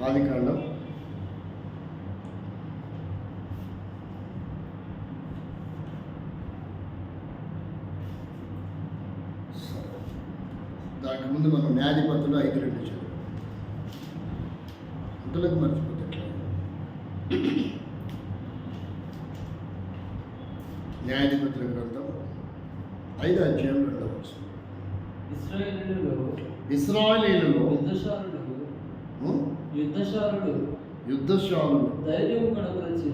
ఆది కాండం దానికి ముందు మనం న్యాయాధిపతులు ఐదు రెండు చదువు అంతలోకి మర్చిపోతే? న్యాయాధిపతుల గ్రంథం ఐదు అధ్యాయం రెండవ ఇస్రాయేలీలలో యుద్ధశాలుడు. యుద్ధశాలుడు. యుద్ధశాలులు ధైర్యం కనపరిచి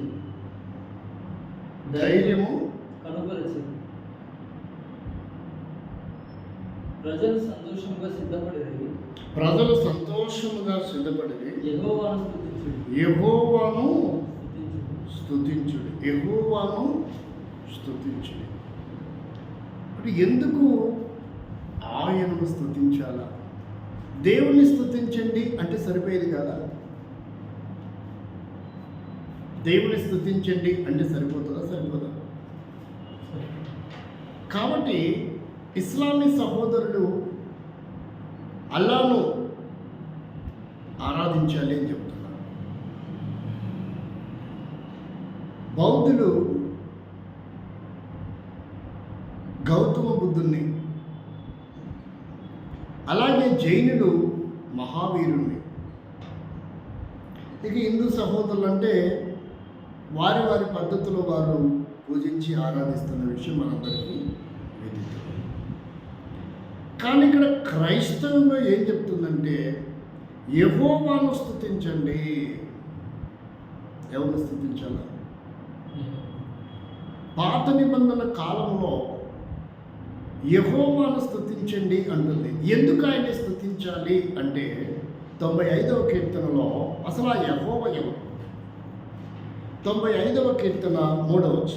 ధైర్యము కనపరిచి ప్రజలు సంతోషంగా సిద్ధపడేది ప్రజలు సంతోషముగా సిద్ధపడి యెహోవాను స్తుతించుడి. యెహోవాను స్తుతించుడి. స్తుతించుడు. యెహోవాను స్తుతించుడు. ఇప్పుడు ఎందుకు ఆయనను స్తుతించాలా? దేవుణ్ణి స్థుతించండి అంటే సరిపోయేది కదా? దేవుని స్థుతించండి అంటే సరిపోతుందా? సరిపోదా? కాబట్టి ఇస్లామీ సహోదరులు అల్లాను ఆరాధించాలి అని చెప్తున్నారు. బౌద్ధులు గౌతమ బుద్ధుణ్ణి అలాగే జైనులు మహావీరుణ్ణి. ఇక హిందూ సహోదరులు అంటే వారి వారి పద్ధతిలో వారు పూజించి ఆరాధిస్తున్న విషయం మనందరికీ విదితం కానీ ఇక్కడ క్రైస్తవంలో ఏం చెప్తుందంటే యహోవాను స్థుతించండి ఎవరిని స్థుతించాలా పాత నిబంధన కాలంలో యహోవాను స్థుతించండి అంటుంది ఎందుకు ఆయన్ని స్థుతించాలి అంటే తొంభై ఐదవ కీర్తనలో అసలు ఆ యహోవ ఎవరు? తొంభై ఐదవ కీర్తన మూడవ.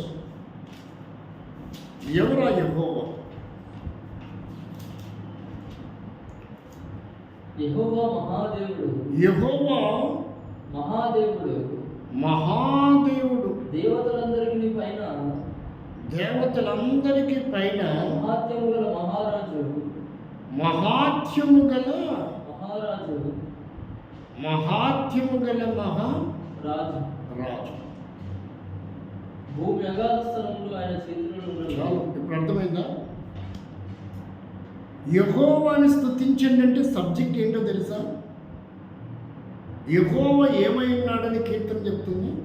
ఎవరా యహోవ? యెహోవా మహాదేవుడు. యహోవా మహాదేవుడు. మహాదేవుడు. దేవతలందరికీ పైన దేవతలందరికీ పైన మహాత్యము గల మహారాజు. మహాత్యము గల మహారాజు. మహాత్యము గల మహా రాజు. రాజు. భూమి అగాధ స్థలంలో ఆయన ఉన్నది. ఇప్పుడు అర్థమైందా? యహోవాని స్థుతించండి అంటే సబ్జెక్ట్ ఏంటో తెలుసా? యహోవ ఏమై ఉన్నాడని కీర్తన చెప్తుంది.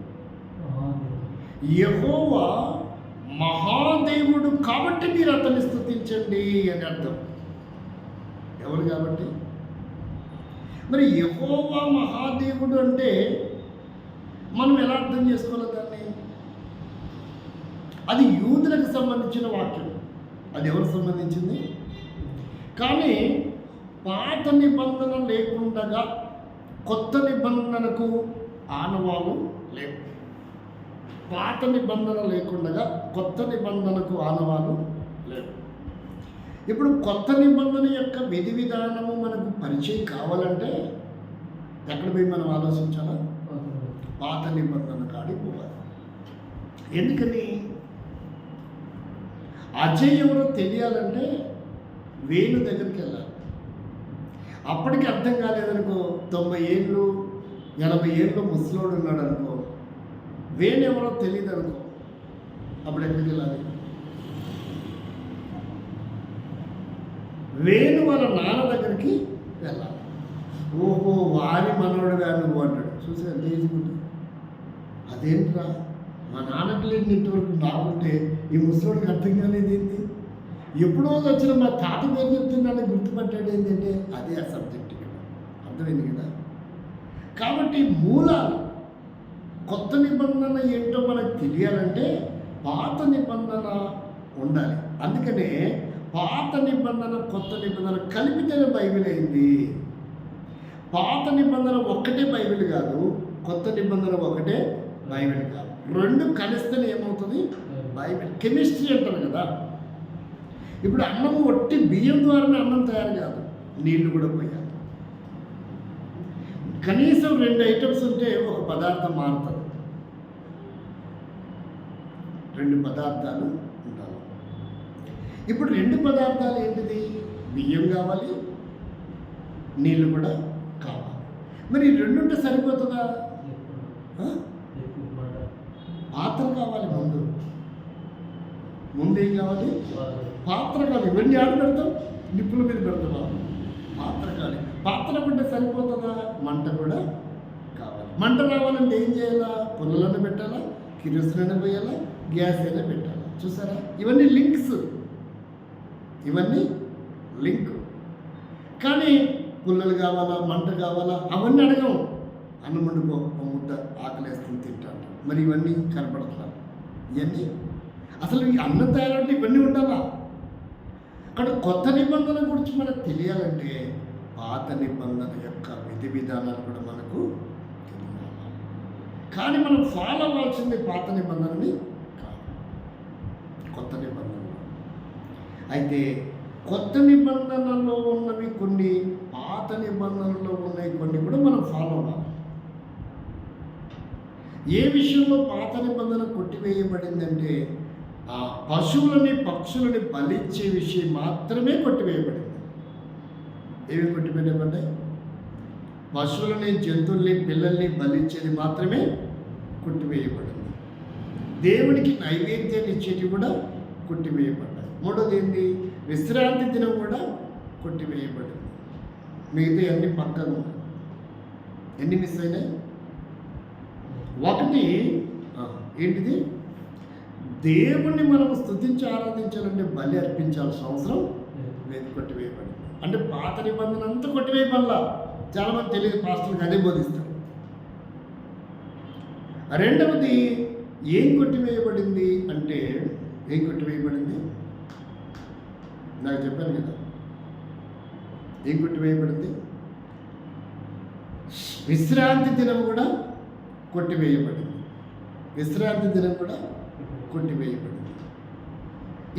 యహోవా మహాదేవుడు కాబట్టి మీరు అతన్ని స్థుతించండి అని అర్థం. ఎవరు కాబట్టి? మరి యహోవా మహాదేవుడు అంటే మనం ఎలా అర్థం చేసుకోవాలి దాన్ని? అది యూదులకు సంబంధించిన వాక్యం. అది ఎవరికి సంబంధించింది? కానీ పాత నిబంధన లేకుండగా కొత్త నిబంధనకు ఆనవాలు లేవు పాత నిబంధన లేకుండా కొత్త నిబంధనకు ఆనవాలు లేవు. ఇప్పుడు కొత్త నిబంధన యొక్క విధి విధానము మనకు పరిచయం కావాలంటే ఎక్కడ పోయి మనం ఆలోచించాలా? పాత నిబంధన కాడిపోవాలి ఎందుకని? అజయ్ ఎవరో తెలియాలంటే వేణు దగ్గరికి వెళ్ళాలి. అప్పటికి అర్థం కాలేదనుకో తొంభై ఏళ్ళు ఎనభై ఏళ్ళు ముసలోడు ఉన్నాడు అనుకో వేణు ఎవరో తెలియదు అనుకో. అప్పుడు ఎక్కడికి వెళ్ళాలి? వేణు వాళ్ళ నాన్న దగ్గరికి వెళ్ళాలి. ఓహో వారి మనవడుగా నువ్వు అంటాడు. చూసే ఎంత ఈజీగా అదేంట్రా? మా నాన్నకి లేని నెట్వర్క్ నాకుంటే ఈ ముసలోడికి అర్థం కాలేదు ఏంటి? ఎప్పుడో వచ్చిన మా తాత పేరు చెప్తున్నాను గుర్తుపట్టాడు ఏంటంటే అదే ఆ సబ్జెక్ట్ ఇక్కడ. అర్థమైంది కదా? కాబట్టి మూలాలు కొత్త నిబంధన ఏంటో మనకు తెలియాలంటే పాత నిబంధన ఉండాలి. అందుకనే పాత నిబంధన కొత్త నిబంధన కలిపితేనే బైబిల్ అయింది పాత నిబంధన ఒక్కటే బైబిల్ కాదు కొత్త నిబంధన ఒకటే బైబిల్ కాదు. రెండు కలిస్తేనే ఏమవుతుంది? బైబిల్. కెమిస్ట్రీ అంటారు కదా. ఇప్పుడు అన్నం ఒట్టి బియ్యం ద్వారానే అన్నం తయారు కాదు నీళ్ళు కూడా పోయాలి. కనీసం రెండు ఐటమ్స్ ఉంటే ఒక పదార్థం మారుతుంది. రెండు పదార్థాలు ఉండాలి ఇప్పుడు రెండు పదార్థాలు ఏంటిది? బియ్యం కావాలి నీళ్ళు కూడా కావాలి. మరి రెండు ఉంటే సరిపోతుందా? పాత్ర కావాలి ముందు. ముందు ఏం కావాలి? పాత్ర. కావాలి. ఇవన్నీ ఆడ పెడతాం నిప్పుల మీద పెడతామా పాత్ర కావాలి. పాత్ర ఉంటే సరిపోతుందా? మంట కూడా కావాలి. మంట రావాలంటే ఏం చేయాలా? పుల్లలను పెట్టాలా? కిరోసిన్ పోయాలా? గ్యాస్ అయినా పెట్టాలా. చూసారా? ఇవన్నీ లింక్స్. ఇవన్నీ లింక్. కానీ పుల్లలు కావాలా మంట కావాలా అవన్నీ అడగం. అన్నం వండుకో ఓ ముద్ద ఆకలేస్తుంది తింటాను మరి ఇవన్నీ కనపడతా ఇవన్నీ? అసలు ఈ అన్నం తయారంటే ఇవన్నీ ఉండాలా? అక్కడ కొత్త నిబంధన గురించి మనకు తెలియాలంటే పాత నిబంధన యొక్క విధి విధానాలు కూడా మనకు తెలియాలి? కానీ మనం ఫాలో అవ్వాల్సింది పాత నిబంధనని కొత్త నిబంధనలు. అయితే కొత్త నిబంధనలో ఉన్నవి కొన్ని పాత నిబంధనలో ఉన్నాయి కొన్ని కూడా మనం ఫాలో అవ్వాలి. ఏ విషయంలో పాత నిబంధన కొట్టివేయబడిందంటే ఆ పశువులని పక్షులని బలిచ్చే విషయం మాత్రమే కొట్టివేయబడింది. ఏమి కొట్టివేయబడ్డాయి? పశువులని జంతువుల్ని పిల్లల్ని బలిచ్చేది మాత్రమే కొట్టివేయబడింది. దేవునికి నైవేద్యాన్ని ఇచ్చేటివి కూడా కొట్టివేయబడ్డాయి. మూడోది ఏంటి? విశ్రాంతి దినం కూడా కొట్టివేయబడింది. మిగతా అన్ని పక్కన ఎన్ని మిస్ అయినాయి? ఒకటి ఏంటిది? దేవుణ్ణి మనం స్తుతించి ఆరాధించాలంటే బలి అర్పించాల్సిన అవసరం లేదు కొట్టివేయబడింది. అంటే పాత నిబంధన అంతా కొట్టివేయబడలా. చాలామంది తెలియదు పాస్టర్కి అదే బోధిస్తారు. రెండవది ఏం కొట్టివేయబడింది అంటే ఏం కొట్టివేయబడింది? నాకు చెప్పాను కదా. ఏం కొట్టివేయబడింది? విశ్రాంతి దినం కూడా కొట్టివేయబడింది. విశ్రాంతి దినం కూడా కొట్టివేయబడింది.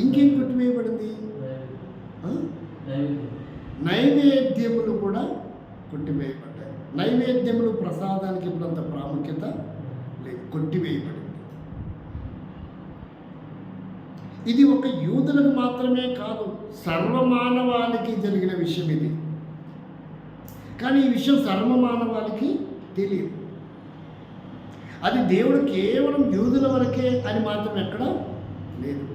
ఇంకేం కొట్టివేయబడింది? నైవేద్యములు కూడా కొట్టివేయబడ్డాయి. నైవేద్యములు ప్రసాదానికి ఇప్పుడంత ప్రాముఖ్యత లేదు. కొట్టివేయబడింది ఇది ఒక యూదులకు మాత్రమే కాదు సర్వమానవాళికి జరిగిన విషయం ఇది. కానీ ఈ విషయం సర్వమానవాళికి తెలియదు. అది దేవుడు కేవలం యూదుల వరకే అని మాత్రం ఎక్కడ లేదు.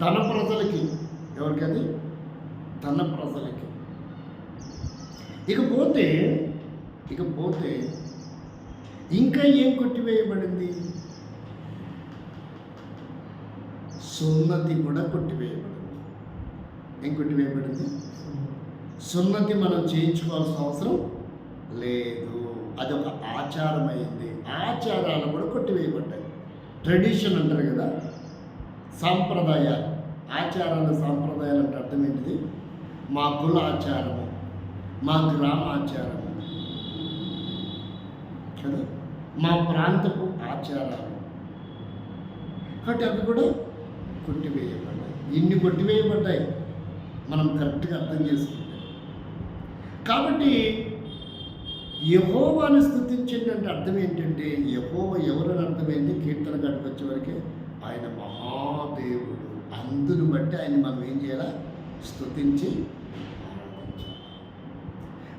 తన ప్రజలకి ఎవరికది తన ప్రజలకి. ఇకపోతే ఇకపోతే ఇంకా ఏం కొట్టివేయబడింది? సున్నతి కూడా కొట్టివేయబడింది. ఏం కొట్టివేయబడింది? సున్నతి మనం చేయించుకోవాల్సిన అవసరం లేదు. అది ఒక ఆచారం అయింది ఆచారాలు కూడా కొట్టివేయబడ్డాయి. ట్రెడిషన్ అంటారు కదా సాంప్రదాయాలు. ఆచారాలు సాంప్రదాయాలు అంటే అర్థం ఏంటిది? మా కుల ఆచారము మా గ్రామ ఆచారము. కదా? మా ప్రాంతపు ఆచారాలు. కాబట్టి అవి కూడా కొట్టివేయబడ్డాయి. ఇన్ని కొట్టివేయబడ్డాయి. మనం కరెక్ట్గా అర్థం చేసుకుంటే. కాబట్టి యహోవాని స్థుతించండి అంటే అర్థం ఏంటంటే యహోవ ఎవరని అర్థమైంది? కీర్తన గడికి వచ్చే వరకే ఆయన మహాదేవుడు. అందును బట్టి ఆయన మనం ఏం చేయాలా? స్థుతించి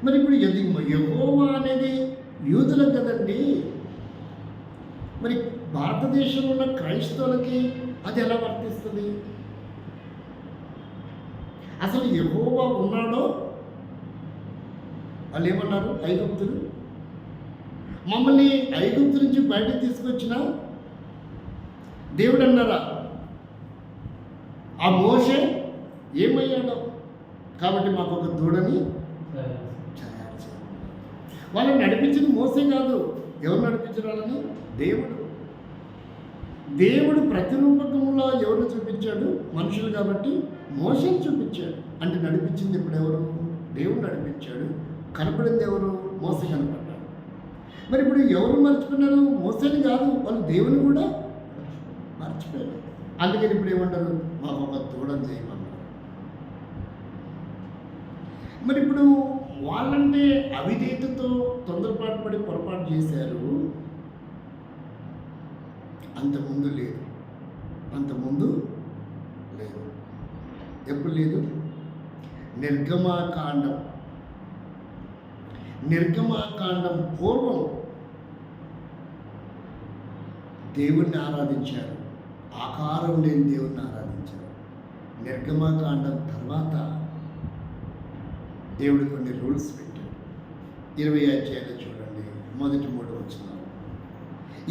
మరి ఇప్పుడు ఎది యహోవా అనేది యూదులకు కదండి. మరి భారతదేశంలో ఉన్న క్రైస్తవులకి అది ఎలా వర్తిస్తుంది? అసలు ఎహోవా ఉన్నాడో? వాళ్ళు ఏమన్నారు? ఐగుప్తులు? మమ్మల్ని ఐగుప్తు నుంచి బయటకు తీసుకొచ్చిన దేవుడు అన్నారా? ఆ మోష ఏమయ్యాడో? కాబట్టి మాకు ఒక దూడని తయారు చేయాలి వాళ్ళని నడిపించింది మోసే కాదు. ఎవరు నడిపించిన వాళ్ళని? దేవుడు. దేవుడు ప్రతిరూపకంలో ఎవరు చూపించాడు? మనుషులు కాబట్టి మోసం చూపించాడు. అంటే నడిపించింది ఇప్పుడు ఎవరు? దేవుడు నడిపించాడు. కనపడింది ఎవరు? మోస కనపడ్డాడు. మరి ఇప్పుడు ఎవరు మర్చిపోయినారు? మోసని కాదు వాళ్ళు దేవుని కూడా మర్చిపోయారు. అందుకని ఇప్పుడు ఏమంటారు? మాకు ఒక దూడం చేయమన్నారు. మరి ఇప్పుడు వాళ్ళంటే అవిధేయతతో తొందరపాటు పడి పొరపాటు చేశారు. అంతకుముందు లేదు. అంతకుముందు లేదు. ఎప్పుడు లేదు? నిర్గమాకాండం. నిర్గమాకాండం పూర్వం దేవుణ్ణి ఆరాధించారు. ఆకారం లేని దేవుణ్ణి ఆరాధించారు. నిర్గమాకాండం తర్వాత దేవుడు కొన్ని రూల్స్ పెట్టాడు. ఇరవై అధ్యాయులు చూడండి. మొదటి మూడు వచ్చిన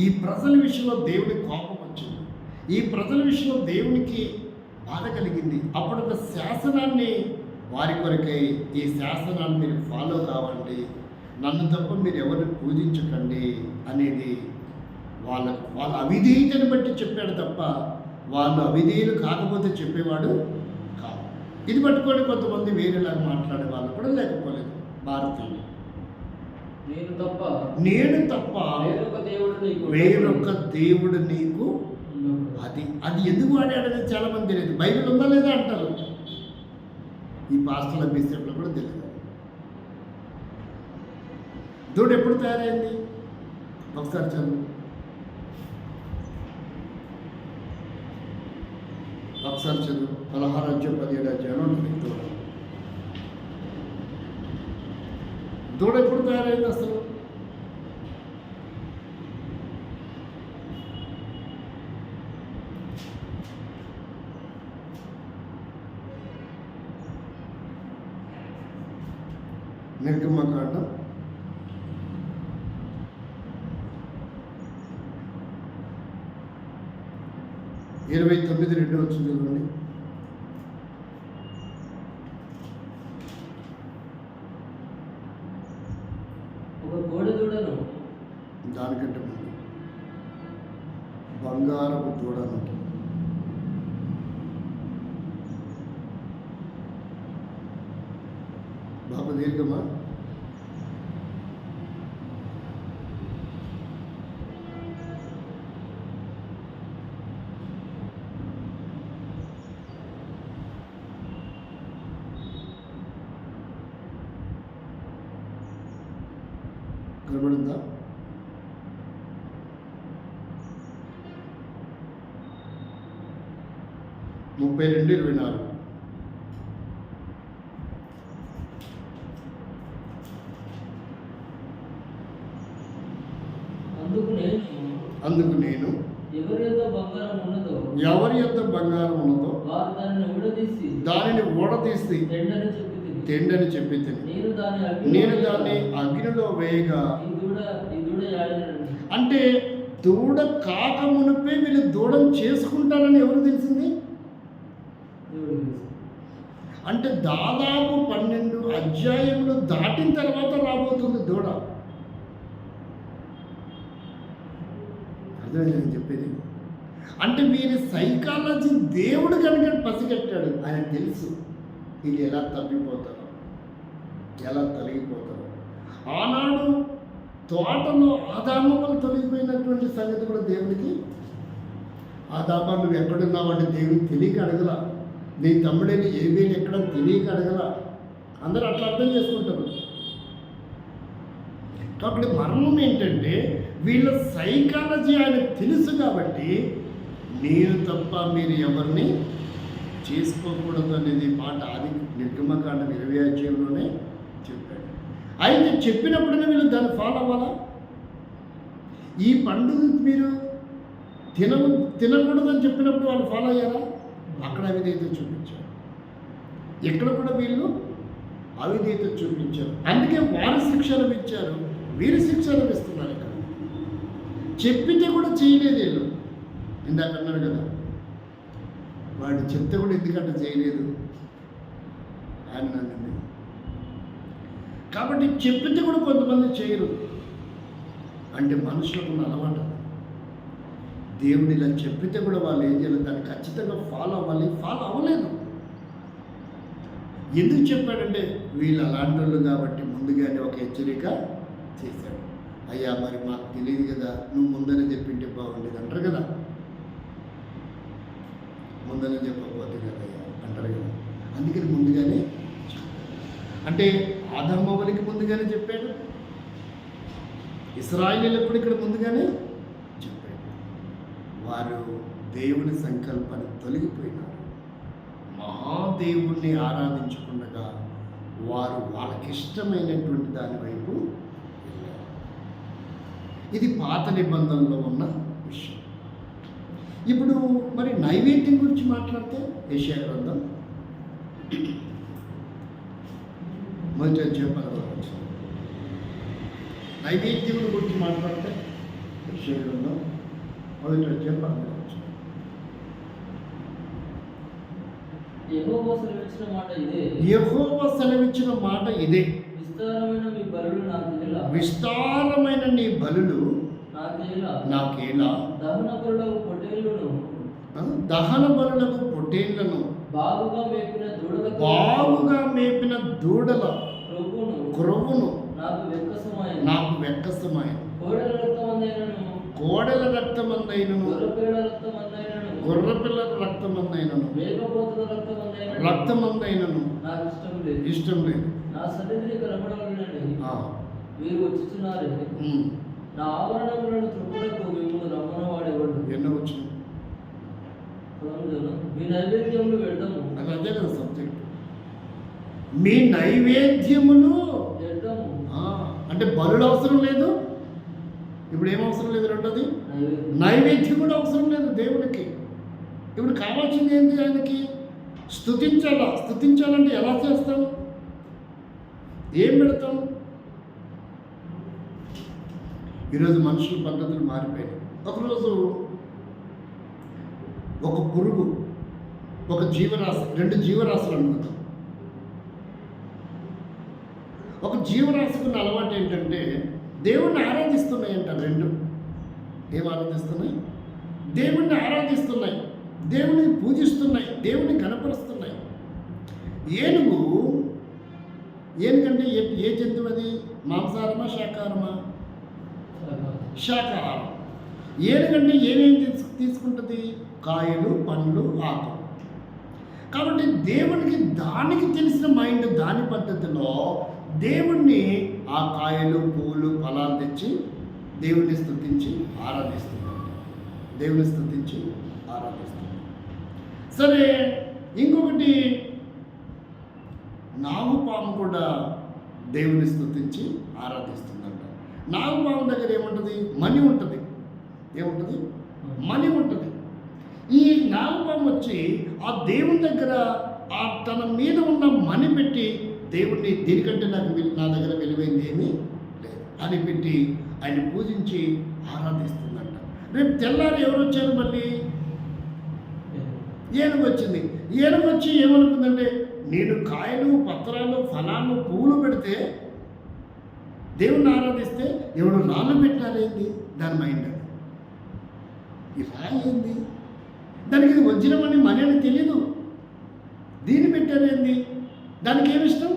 ఈ ప్రజల విషయంలో దేవుడి కోపం వచ్చింది. ఈ ప్రజల విషయంలో దేవునికి బాధ కలిగింది. అప్పుడు ఒక శాసనాన్ని వారి కొరకై ఈ శాసనాన్ని మీరు ఫాలో కావండి. నన్ను తప్ప మీరు ఎవరిని పూజించకండి అనేది వాళ్ళ వాళ్ళ అవిధేయతను బట్టి చెప్పాడు తప్ప వాళ్ళు అవిధేయులు కాకపోతే చెప్పేవాడు కాదు. ఇది పట్టుకొని కొంతమంది వేరేలాగా మాట్లాడే వాళ్ళు కూడా లేకపోలేదు. భారతీయులు. నేను తప్ప నేను తప్ప వేరొక దేవుడు నీకు వేరొక దేవుడు నీకు. అది అది ఎందుకు వాడాడనేది చాలా మంది తెలియదు. బైబిల్ ఉందా లేదా అంటారు? ఈ పాస్టర్ల బిషప్లు కూడా తెలియదు. దూడ ఎప్పుడు తయారైంది? ఒకసారి చదువు. ఒకసారి చదువు. పదహారు అధ్యాయం పదిహేడు అధ్యాయం ఉంటుంది. దూడ దూడ ఎప్పుడు తయారైంది అసలు నిర్గమకాండం ఇరవై తొమ్మిది రెండు వచ్చింది చూడండి ఒక కోడి దూడను దానికంటే ముందు బంగారపు బాబు దీర్ఘమా? ముప్పై రెండు ఇరవై నాలుగు అందుకు నేను ఎవరి యొక్క బంగారం ఉన్నదో ఎవరి యొక్క బంగారం ఉన్నదో దానిని విడదీసి దానిని తెండని చెప్పి. తెండని చెప్పి నేను దాని అగ్నిలో నేను దాన్ని అగ్నిలో వేయగా అంటే దూడ కాక మునిపే వీళ్ళు దూడం చేసుకుంటారని ఎవరు తెలిసింది. అంటే దాదాపు పన్నెండు అధ్యాయములు దాటిన తర్వాత రాబోతుంది దూడ. అర్థమైంది నేను చెప్పేది? అంటే వీరి సైకాలజీ దేవుడు కనుక పసిగట్టాడు ఆయన తెలుసు వీళ్ళు ఎలా తప్పిపోతారు ఎలా తొలగిపోతారో. ఆనాడు తోటలో ఆదామములు తొలగిపోయినటువంటి సంగతి కూడా దేవుడికి? ఆదామా నువ్వు ఎక్కడున్నావంటే దేవుడికి తెలియక అడగలా. నీ తమ్ముడని ఏమీ ఎక్కడ తెలియక అడగల? అందరూ అట్లా అర్థం చేసుకుంటారు. కాబట్టి మరణం ఏంటంటే వీళ్ళ సైకాలజీ ఆయన తెలుసు కాబట్టి నేను తప్ప మీరు ఎవరిని చేసుకోకూడదు అనేది మాట ఆది నిర్గమకాండం ఇరవై అధ్యాయంలోనే చెప్పాడు. అయితే చెప్పినప్పుడనే వీళ్ళు దాన్ని ఫాలో అవ్వాలా? ఈ పండుగ మీరు తిన తినకూడదని చెప్పినప్పుడు వాళ్ళు ఫాలో అయ్యారా? అక్కడ అవిధేయత చూపించారు. ఎక్కడ కూడా వీళ్ళు అవిధేయత చూపించారు. అందుకే వారు శిక్షణ ఇచ్చారు. వీరు శిక్షణ ఇస్తున్నారు ఇక్కడ. చెప్పితే కూడా చేయలేదు వీళ్ళు. ఇందాక అన్నారు కదా వాడు చెప్తే కూడా ఎందుకంటే చేయలేదు అని నన్ను కాబట్టి చెప్పితే కూడా కొంతమంది చేయరు. అంటే మనుషులకు ఉన్న అలవాటు దేవుడు ఇలా చెప్పితే కూడా వాళ్ళు ఏం చేయాలి దాన్ని ఖచ్చితంగా ఫాలో అవ్వాలి. ఫాలో అవ్వలేదు. ఎందుకు చెప్పాడంటే వీళ్ళు అలాంటి వాళ్ళు కాబట్టి ముందుగానే ఒక హెచ్చరిక చేశాడు. అయ్యా మరి మాకు తెలియదు కదా. నువ్వు ముందనే చెప్పింటే బాగుండేది అంటారు కదా. ముందనే చెప్పకపోతే కదా అయ్యా అంటారు కదా. అందుకని ముందుగానే అంటే ఆదమ్మవనికి ముందుగానే చెప్పాడు. ఇస్రాయిలీలకు ఇక్కడ ముందుగానే వారు దేవుని సంకల్పాన్ని తొలగిపోయినారు. మహాదేవుణ్ణి ఆరాధించుకుండగా వారు వాళ్ళకి ఇష్టమైనటువంటి దాని వైపు ఇది పాత నిబంధనలో ఉన్న విషయం. ఇప్పుడు మరి నైవేద్యం గురించి మాట్లాడితే ఏషియా గ్రంథం మొదటి అధ్యాయం నైవేద్యం గురించి మాట్లాడితే ఏషియా గ్రంథం మొదటి అధ్యాయం పదవచ్చు యెహోవా సెలవిచ్చిన మాట ఇదే. యెహోవా సెలవిచ్చిన మాట ఇదే. విస్తారమైన మీ బలులు విస్తారమైన నీ బలులు తెలియ నాకేలా దహన బలులకు పొట్టేళ్ళను. దహన బలులకు పొట్టేళ్ళను. బాగుగా మేపిన దూడలకు. బాగుగా మేపిన దూడల ప్రభువును క్రొవ్వును నాకు వెక్కసమైన నాకు వెక్కసమైన కోడెల రక్తమందైనను. కోడెల రక్తమందైనను. గొర్రెపిల్లల రక్తమందైనను. రక్తమందైనను. ఇష్టం లేదు. ఇష్టం లేదు. నా సన్నిధిని కనబడాలని మీరు వచ్చుచున్నారే ఉమ్, నా ఆవరణములను త్రొక్కుటకు మిమ్మల్ని రమ్మన వాడేవాడు ఎన్నో పదమూడులో, మీ నైవేద్యములు పెడతాము. అది అదే కదా సబ్జెక్ట్ మీ నైవేద్యములు పెడతాము. అంటే బలుడు అవసరం లేదు? ఇప్పుడు ఏం అవసరం లేదు రెండోది నైవేద్యం కూడా అవసరం లేదు దేవుడికి ఇప్పుడు కావాల్సింది ఏంటి ఆయనకి? స్థుతించాలా స్థుతించాలంటే ఎలా చేస్తాం? ఏం పెడతాం? ఈరోజు మనుషుల పద్ధతులు మారిపోయాయి ఒకరోజు ఒక పురుగు ఒక జీవరాశి రెండు జీవరాశులు అనుకుందాం. ఒక జీవరాశికి ఉన్న అలవాటు ఏంటంటే దేవుణ్ణి ఆరాధిస్తున్నాయంట రెండు. ఏం ఆరాధిస్తున్నాయి? దేవుణ్ణి ఆరాధిస్తున్నాయి. దేవుని పూజిస్తున్నాయి. దేవుని కనపరుస్తున్నాయి. ఏనుగు ఏనుగంటే ఏ ఏ జంతువు అది? మాంసాహారమా శాకాహారమా? శాకాహారం. ఏనుగంటే ఏమేమి తీసు తీసుకుంటుంది? కాయలు పండ్లు ఆకులు కాబట్టి దేవునికి దానికి తెలిసిన మైండ్ దాని పద్ధతిలో దేవుణ్ణి ఆ కాయలు పువ్వులు ఫలాలు తెచ్చి దేవుణ్ణి స్థుతించి ఆరాధిస్తున్నాడు. దేవుని స్థుతించి ఆరాధిస్తుంది సరే ఇంకొకటి నాగుపాము కూడా దేవుని స్థుతించి ఆరాధిస్తుందంట. నాగుపాము దగ్గర ఏముంటుంది? మణి ఉంటుంది. ఏముంటుంది? మణి ఉంటుంది. ఈ నాగపాము వచ్చి ఆ దేవుని దగ్గర ఆ తన మీద ఉన్న మణి పెట్టి దేవుణ్ణి దీనికంటే నాకు నా దగ్గర విలువైంది ఏమీ లేదు. అని పెట్టి ఆయన పూజించి ఆరాధిస్తుందంట. రేపు తెల్లారి ఎవరు వచ్చారు మళ్ళీ? ఏనుగు వచ్చింది. ఏనుగు వచ్చి ఏమనుకుందంటే నేను కాయలు పత్రాలు ఫలాలు పువ్వులు పెడితే దేవుణ్ణి ఆరాధిస్తే ఎవడు రాళ్ళు పెట్టారేంది దాని మైండ్ అది. ఇలా ఏంది? దానికి ఇది వజ్రమని మనీ అని తెలీదు. దీన్ని పెట్టారేంది దానికి ఏమి ఇష్టం?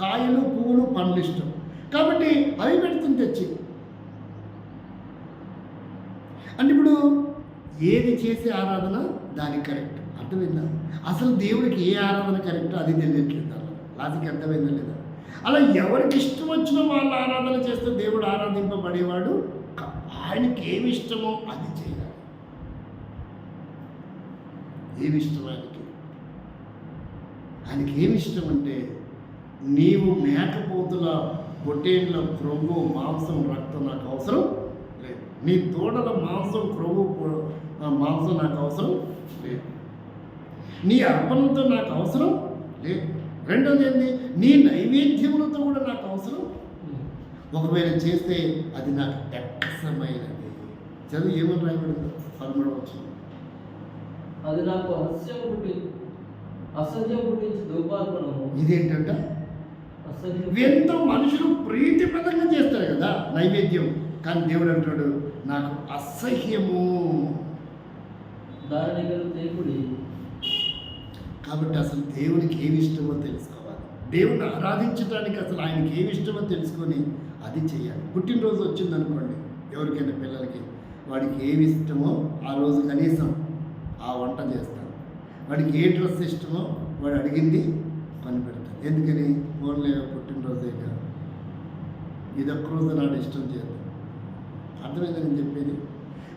కాయలు పువ్వులు పండ్లు ఇష్టం. కాబట్టి అవి పెడుతుంది తెచ్చి అంటే ఇప్పుడు ఏది చేసే ఆరాధన దానికి కరెక్ట్. అర్థమైందా? అసలు దేవుడికి ఏ ఆరాధన కరెక్ట్ అది తెలియట్లేదు లాజిక్ అర్థమైందా లేదా? అలా ఎవరికి ఇష్టం వచ్చిన వాళ్ళ ఆరాధన చేస్తే దేవుడు ఆరాధింపబడేవాడు ఆయనకి ఏమి ఇష్టమో అది చేయాలి. ఏమి ఇష్టం ఆయనకి? ఆయనకి ఏమి ఇష్టం అంటే నీవు మేకపోతుల పొట్టేళ్ళ క్రొవ్వు మాంసం రక్తం నాకు అవసరం లేదు. నీ తోడల మాంసం క్రొవ్వు మాంసం నాకు అవసరం లేదు. నీ అర్పణతో నాకు అవసరం లేదు. రెండోది ఏంటి నీ నైవేద్యములతో కూడా నాకు అవసరం ఒకవేళ చేస్తే అది నాకు ఎక్కసమైనది చదువు ఏమని రాయబడిందో? పదమూడవచ్చు అది నాకు హాస్యం పుట్టి అసహ్యం పుట్టించి దుర్పార్పణము ఇదేంటంట? ఎంతో మనుషులు ప్రీతిప్రదంగా చేస్తారు కదా నైవేద్యం. కానీ దేవుడు అంటాడు నాకు అసహ్యము. కాబట్టి అసలు దేవునికి ఏమి ఇష్టమో తెలుసుకోవాలి. దేవుని ఆరాధించడానికి అసలు ఆయనకి ఏమి ఇష్టమో తెలుసుకొని అది చేయాలి. పుట్టినరోజు వచ్చిందనుకోండి ఎవరికైనా పిల్లలకి వాడికి ఏమి ఇష్టమో ఆ రోజు కనీసం ఆ వంట చేస్తాను. వాడికి ఏ డ్రెస్ ఇష్టమో వాడు అడిగింది కొని పెడతాను ఎందుకని? ఫోన్లే పుట్టినరోజే కాదు ఇది ఒక్కరోజు నాడు ఇష్టం చేద్దాం అర్థమైంది నేను చెప్పేది?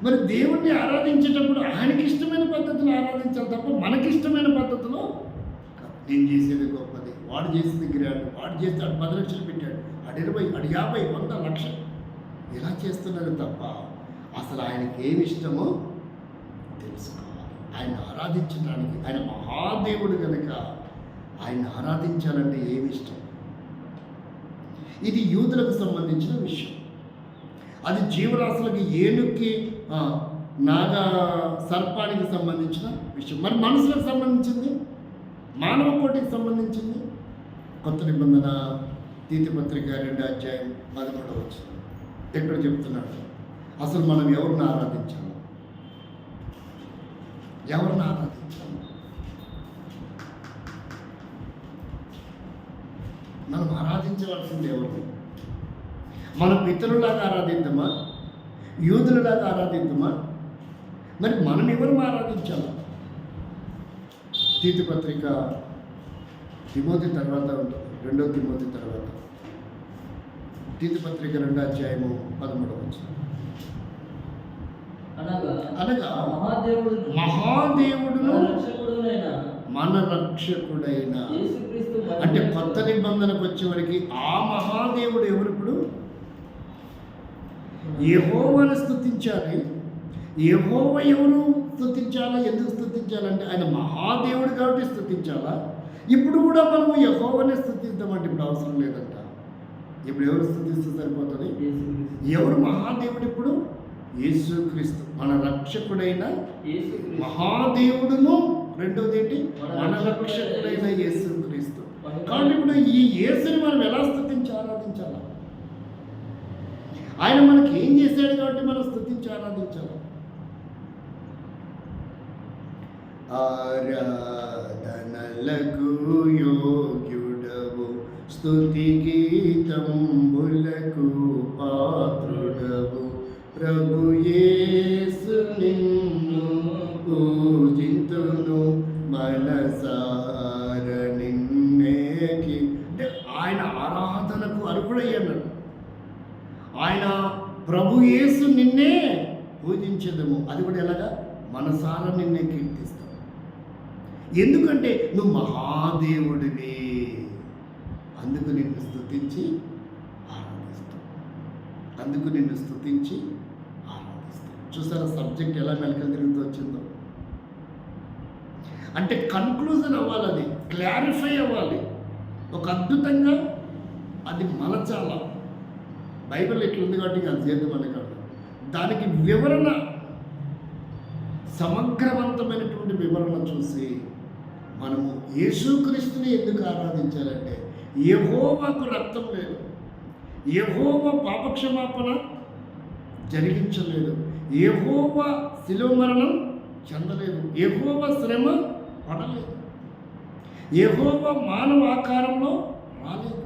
మరి దేవుణ్ణి ఆరాధించేటప్పుడు ఆయనకి ఇష్టమైన పద్ధతిలో ఆరాధించాలి తప్ప మనకి ఇష్టమైన పద్ధతిలో నేను చేసేది గొప్పది వాడు చేసింది గ్రాండ్ వాడు చేస్తే ఆడు పది లక్షలు పెట్టాడు ఆడు ఇరవై ఆడు యాభై వంద లక్షలు. ఇలా చేస్తున్నారు తప్ప అసలు ఆయనకి ఏమి ఇష్టమో తెలుసుకోవాలి. ఆయన ఆరాధించడానికి ఆయన మహాదేవుడు కనుక ఆయన ఆరాధించాలంటే ఏమి ఇష్టం? ఇది యూదులకు సంబంధించిన విషయం. అది జీవరాశులకు ఏనుక్కి నాగ సర్పానికి సంబంధించిన విషయం. మరి మనుషులకు సంబంధించింది? మానవ కోటికి సంబంధించింది? కొత్త నిబంధన తీతి పత్రిక రెండు అధ్యాయం పదకొండవ వచ్చింది ఎక్కడ చెప్తున్నాడు. అసలు మనం ఎవరిని ఆరాధించాలి? ఎవరిని ఆరాధించాలి? మనం ఆరాధించవలసింది ఎవరు? మన పితరులాగా ఆరాధిద్దామా? యూదులలాగా ఆరాధిద్దామా? మరి మనం ఎవరు ఆరాధించాలి? తీతి పత్రిక తిమోతి తర్వాత ఉంటుంది. రెండో తిమోతి తర్వాత. తీతి పత్రిక రెండో అధ్యాయము పదమూడవ అనగా అనగా మహాదేవుడు మహాదేవుడును మన రక్షకుడైన అంటే కొత్త నిబంధనకు వచ్చేవరకు ఆ మహాదేవుడు ఎవరు ఇప్పుడు యెహోవాను స్తుతించాలి. యెహోవ ఎవరు స్తుతించాలా? ఎందుకు స్తుతించాలంటే ఆయన మహాదేవుడు కాబట్టి స్తుతించాలా? ఇప్పుడు కూడా మనము యెహోవానే స్తుతిద్దామంటే ఇప్పుడు అవసరం లేదంట. ఇప్పుడు ఎవరు స్తుతిస్తే సరిపోతుంది? ఎవరు మహాదేవుడు ఇప్పుడు? యేసుక్రీస్తు. మన రక్షకుడైన మహాదేవుడును. రెండోది ఏంటి? మన రక్షకుడైన యేసుక్రీస్తు కాబట్టి ఇప్పుడు ఈ యేసుని మనం ఎలా స్తుతించి ఆరాధించాలా? ఆయన మనకి ఏం చేశాడు కాబట్టి మనం స్తుతించి ఆరాధించాలి? ఆరాధనలకు యోగ్యుడవు. స్తుతి గీతంబులకు పాత్రుడవు. ప్రభు యేసు నిన్ను పూజింతును మనసార నిన్నేకి అంటే ఆయన ఆరాధనకు అర్హుడయ్యన్నాడు ఆయన ప్రభు యేసు నిన్నే పూజించదము అది కూడా ఎలాగా మనసార నిన్నే కీర్తిస్తాం ఎందుకంటే నువ్వు మహాదేవుడివి అందుకు నిన్ను స్థుతించి ఆరాధిస్తాం అందుకు నిన్ను స్థుతించి ఆరాధిస్తాం చూసారా సబ్జెక్ట్ ఎలా మెలకలు తిరుగుతూ వచ్చిందో అంటే కన్క్లూజన్ అవ్వాలి అది క్లారిఫై అవ్వాలి. ఒక అద్భుతంగా అది మలచాల. బైబిల్ ఎట్లుంది కాబట్టి అది చేద్దామని కాదు. దానికి వివరణ సమగ్రవంతమైనటువంటి వివరణ చూసి మనము యేసుక్రీస్తుని ఎందుకు ఆరాధించాలంటే యెహోవాకు రక్తం లేదు. యెహోవ పాపక్షమాపణ జరిగించలేదు. యెహోవ శిలువ మరణం చెందలేదు. యెహోవ శ్రమ పడలేదు. యెహోవ మానవ ఆకారంలో రాలేదు.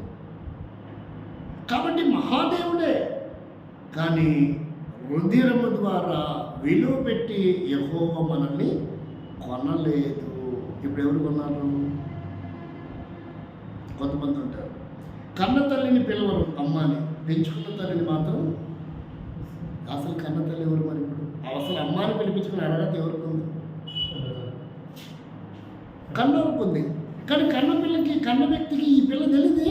కాబట్టి మహాదేవుడే కానీ రుధిరము ద్వారా విలువ పెట్టి యహోవ మనల్ని కొనలేదు. ఇప్పుడు ఎవరు కొన్నారు? కొంతమంది ఉంటారు. కన్న తల్లిని పిలవరు అమ్మని. పెంచుకున్న తల్లిని మాత్రం అసలు కన్న తల్లి ఎవరు మరి ఇప్పుడు? అసలు అమ్మాని పిలిపించుకుని అడగత ఎవరు ఉంది కన్నోరికి ఉంది కానీ కన్న పిల్లకి కన్న వ్యక్తికి ఈ పిల్ల తెలియదు.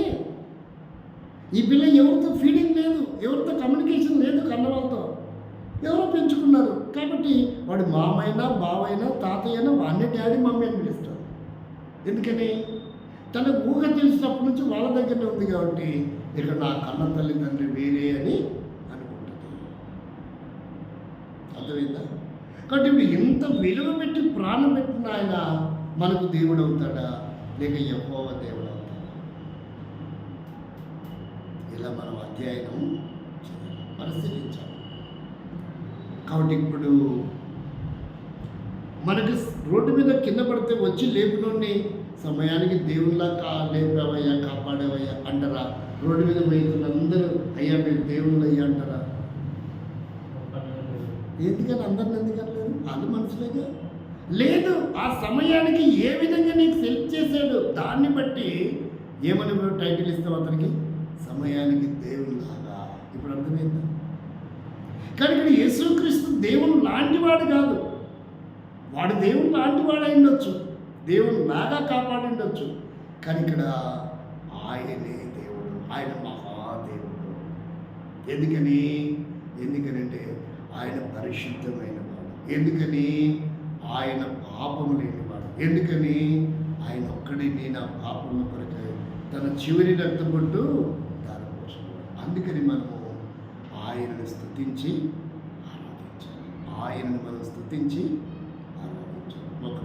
ఈ పిల్ల ఎవరితో ఫీడింగ్ లేదు ఎవరితో కమ్యూనికేషన్ లేదు కన్న వాళ్ళతో ఎవరో పెంచుకున్నారు. కాబట్టి వాడు మామైనా బావైనా తాతయ్య అయినా వాడిని డాడీ మమ్మీ అని పిలుస్తారు. ఎందుకని? తన ఊహ తెలిసినప్పటి నుంచి వాళ్ళ దగ్గరనే ఉంది కాబట్టి ఇక్కడ నా కన్న తల్లిదండ్రి వేరే అని అనుకుంటుంది. అర్థమైందా? కాబట్టి ఇప్పుడు ఎంత విలువ పెట్టి ప్రాణం పెట్టిన ఆయన మనకు దేవుడు అవుతాడా? లేక యహోవ దేవుడు అవుతాడా? ఇలా మనం అధ్యయనం పరిశీలించాలి. కాబట్టి ఇప్పుడు మనకి రోడ్డు మీద కింద పడితే వచ్చి లేపునోడిని సమయానికి దేవుళ్ళ కా లేపావయ్యా కాపాడేవయ్యా అంటారా? రోడ్డు మీద పోయిన అందరూ అయ్యా మీరు దేవుళ్ళు అయ్యా అంటారా? ఎందుకని? అందరిని ఎందుకనలేదు వాళ్ళు మనుషులేగా? లేదు ఆ సమయానికి ఏ విధంగా నీకు సెలెక్ట్ చేశాడు దాన్ని బట్టి ఏమని టైటిల్ ఇస్తావు అతనికి? సమయానికి దేవుళ్ళలాగా ఇప్పుడు అర్థమైందా? కానీ ఇక్కడ యేసుక్రీస్తు దేవుడు లాంటివాడు కాదు. వాడు దేవుడు లాంటివాడు అయి ఉండొచ్చు. దేవుడు బాగా కాపాడిండొచ్చు కానీ ఇక్కడ ఆయనే దేవుడు. ఆయన మహాదేవుడు. ఎందుకని? ఎందుకనంటే ఆయన పరిశుద్ధమైన వాడు. ఎందుకని? ఆయన పాపము లేనివాడు. ఎందుకని? ఆయన ఒక్కడిని నా పాపముల కొరకై తన చివరి రక్తపొట్టు దారిపోసుకున్నాడు. అందుకని మనము ఆయనను స్థుతించి ఆరాధించాలి. ఆయనను మనం స్థుతించి ఆరాధించాలి. ఒక